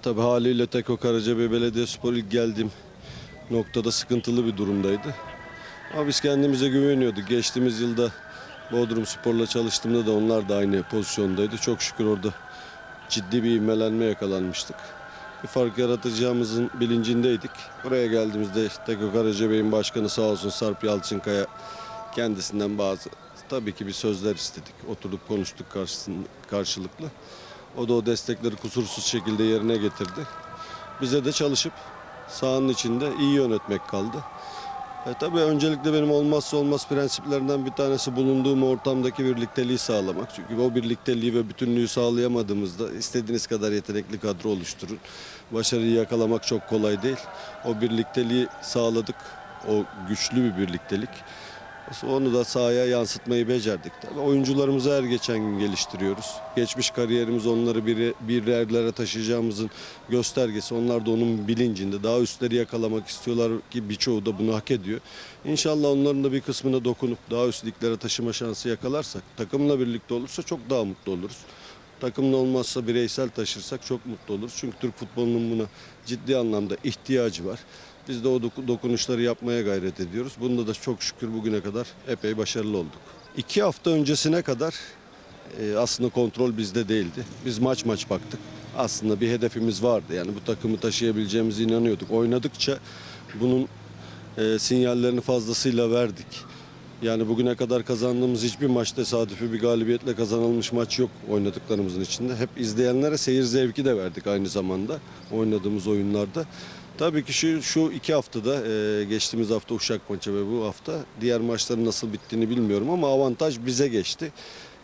Tabii haliyle Teko Karacabey Belediyespor ilk geldiğim noktada sıkıntılı bir durumdaydı. Ama biz kendimize güveniyorduk. Geçtiğimiz yılda Bodrum Spor'la çalıştığımda da onlar da aynı pozisyondaydı. Çok şükür orada ciddi bir ivmelenme yakalanmıştık. Bir fark yaratacağımızın bilincindeydik. Buraya geldiğimizde Teko Karacabey'in başkanı sağ olsun Sarp Yalçınkaya kendisinden bazı tabii ki bir sözler istedik. Oturduk konuştuk karşısın- karşılıklı. O da o destekleri kusursuz şekilde yerine getirdi. Bize de çalışıp sahanın içinde iyi yönetmek kaldı. E tabii öncelikle benim olmazsa olmaz prensiplerinden bir tanesi bulunduğum ortamdaki birlikteliği sağlamak. Çünkü o birlikteliği ve bütünlüğü sağlayamadığımızda istediğiniz kadar yetenekli kadro oluşturun. Başarıyı yakalamak çok kolay değil. O birlikteliği sağladık. O güçlü bir birliktelik. Onu da sahaya yansıtmayı becerdik. Tabii oyuncularımızı her geçen gün geliştiriyoruz. Geçmiş kariyerimiz onları bir, bir yerlere taşıyacağımızın göstergesi. Onlar da onun bilincinde. Daha üstleri yakalamak istiyorlar ki birçoğu da bunu hak ediyor. İnşallah onların da bir kısmına dokunup daha üst liglere taşıma şansı yakalarsak, takımla birlikte olursa çok daha mutlu oluruz. Takımla olmazsa bireysel taşırsak çok mutlu oluruz. Çünkü Türk futbolunun buna ciddi anlamda ihtiyacı var. Biz de o doku- dokunuşları yapmaya gayret ediyoruz. Bunda da çok şükür bugüne kadar epey başarılı olduk. İki hafta öncesine kadar e, aslında kontrol bizde değildi. Biz maç maç baktık. Aslında bir hedefimiz vardı. Yani bu takımı taşıyabileceğimize inanıyorduk. Oynadıkça bunun e, sinyallerini fazlasıyla verdik. Yani bugüne kadar kazandığımız hiçbir maç tesadüfi bir galibiyetle kazanılmış maç yok oynadıklarımızın içinde. Hep izleyenlere seyir zevki de verdik aynı zamanda oynadığımız oyunlarda. Tabii ki şu, şu iki haftada e, geçtiğimiz hafta Uşak maçı ve bu hafta diğer maçların nasıl bittiğini bilmiyorum ama avantaj bize geçti.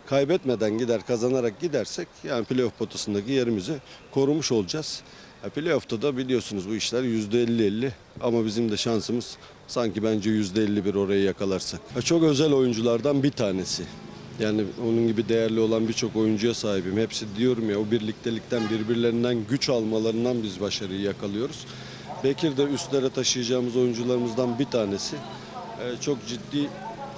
Kaybetmeden gider kazanarak gidersek yani playoff potasındaki yerimizi korumuş olacağız. Playoff'ta da biliyorsunuz bu işler %50-50 ama bizim de şansımız sanki bence %51 orayı yakalarsak. Ya çok özel oyunculardan bir tanesi. Yani onun gibi değerli olan birçok oyuncuya sahibim. Hepsi diyorum ya o birliktelikten birbirlerinden güç almalarından biz başarıyı yakalıyoruz. Bekir de üstlere taşıyacağımız oyuncularımızdan bir tanesi. Ee, çok ciddi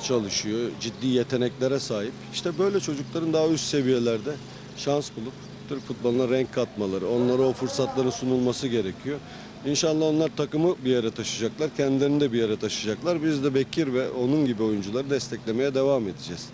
çalışıyor, ciddi yeteneklere sahip. İşte böyle çocukların daha üst seviyelerde şans bulup Türk futboluna renk katmaları, onlara o fırsatların sunulması gerekiyor. İnşallah onlar takımı bir yere taşıyacaklar, kendilerini de bir yere taşıyacaklar. Biz de Bekir ve onun gibi oyuncuları desteklemeye devam edeceğiz.